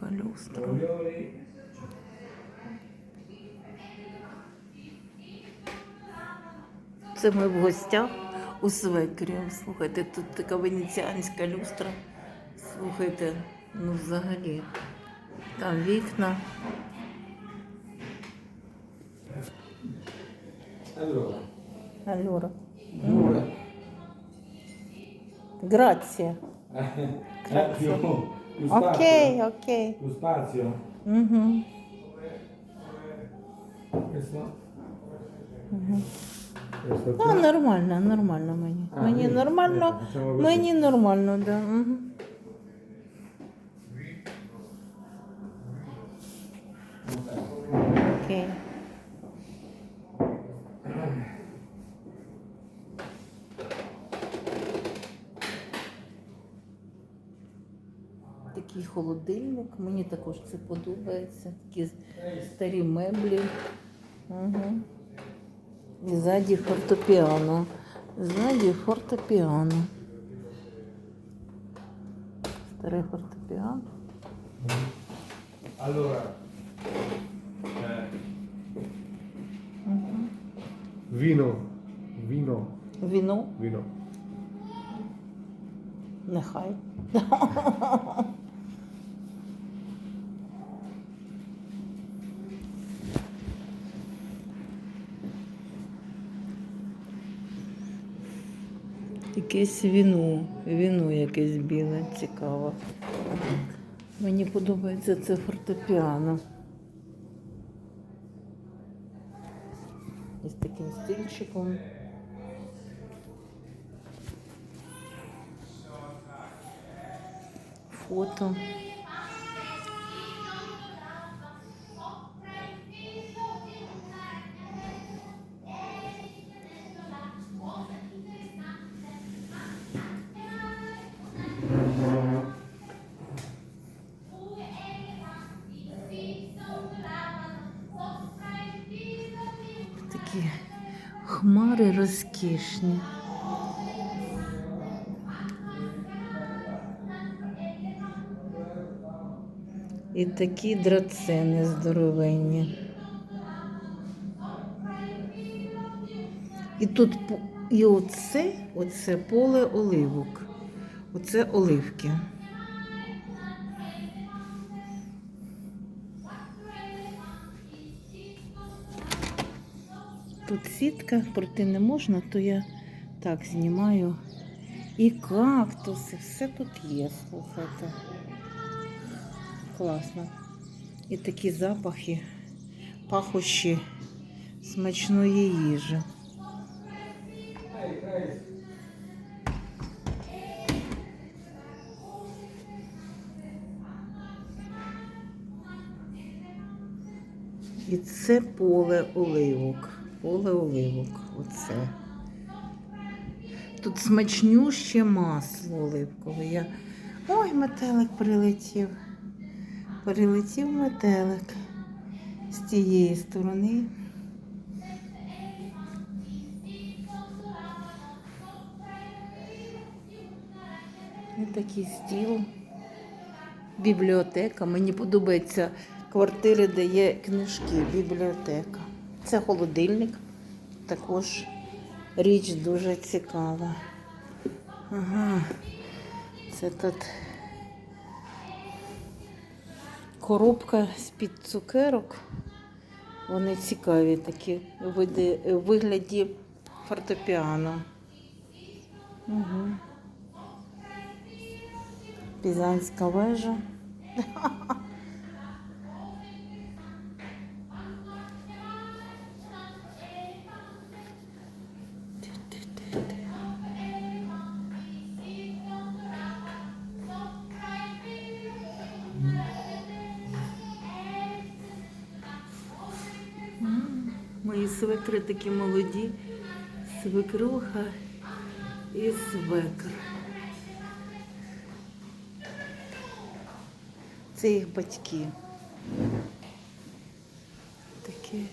Така люстра. Це ми в гостях у свекрі. Слухайте, тут така венеціанська люстра. Слухайте, ну взагалі. Там вікна. Allora, Allora. due. Grazie. Eh, spazio. ok, ok. Lo spazio. Угу. Questo. Угу. Questo No, нормально, нормально мені. А, мені ні, нормально, ні, così. мені нормально, да. Угу. Такий холодильник, мені також це подобається. Такі старі меблі. Угу. І ззаді фортепіано. Ззаді фортепіано. Старе фортепіано. Allora. Vino. Vino. Віно Vino. нехай. Якесь віно, віно якесь біле, цікаво. Мені подобається це фортепіано. Із таким стільчиком. Фото. Такі хмари розкішні. І такі драцени здоровенні. І тут і оце, оце поле оливок. Оце оливки. Тут сітка, пройти не можна, то я так знімаю. І кактуси, все тут є, слухайте. Класно. І такі запахи, пахощі смачної їжі. І це поле оливок. Поле оливок. Оце. Тут смачнюще масло оливкове. Я... Ой, метелик прилетів. Прилетів метелик з тієї сторони. І такий стіл. Бібліотека. Мені подобаються квартири, де є книжки. Бібліотека. Це холодильник. Також річ дуже цікава. Ага. Це тут коробка з-під цукерок. Вони цікаві такі види- вигляді фортепіано. Угу. Пізанська вежа. Мої свекри такі молоді. Свекруха і свекр. Це їх батьки. Такі